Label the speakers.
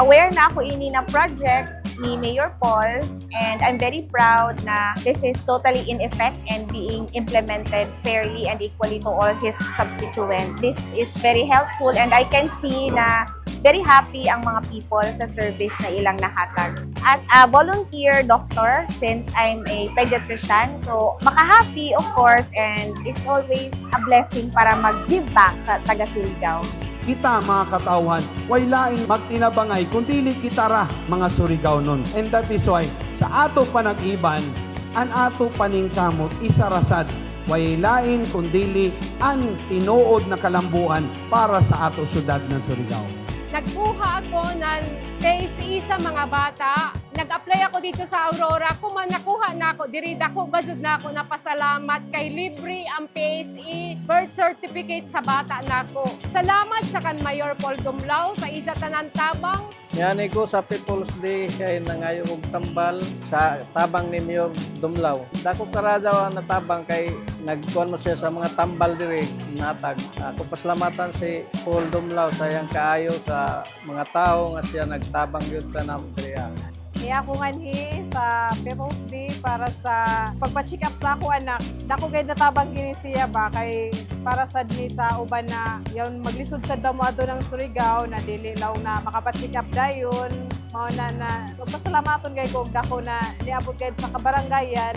Speaker 1: Share na ako ini na project ni Mayor Paul and I'm very proud na this is totally in effect and being implemented fairly and equally to all his substituents. This is very helpful and I can see na very happy ang mga people sa service na ilang nahatag. As a volunteer doctor, since I'm a pediatrician, so maka-happy of course and it's always a blessing para mag-give back sa taga Surigao.
Speaker 2: Kita mga katawhan, way laing magtinabangay kung dili kita ra mga surigaw nun. And that is why, sa ato panag-iban, an ato paningkamot isarasad, way lain kung dili ang tinuod na kalambuan para sa ato syudad ng Surigao.
Speaker 3: Nagkuha ako ng PSE sa mga bata. Nag-apply ako dito sa Aurora. Kung man nakuha na ako, diri dako gazud na ako napasalamat kay libre ang PSE birth certificate sa bata nako. Salamat sa kan Mayor Paul Dumlao sa isa tanan tabang
Speaker 4: Yani ko sa People's Day kay nangayo og tambal sa tabang ni Mayor Dumlaw. Dako karajaw ang natabang kay nagkuhan mo siya sa mga tambal diri natag. Ako pasalamatan si Paul Dumlaw sa iyang kaayo sa mga tao nga siya nagtabang gyud sa nam
Speaker 5: ako nganhi sa People's Day para sa pagpa-check up sa ako anak. Dako gay natabang gini siya ba kay para sa dini sa uban na yon maglisod sa damo ato ng Surigao na dili law na makapa-check up dayon. Mao na na pasalamaton gay ko dako na niabot gay sa kabarangayan.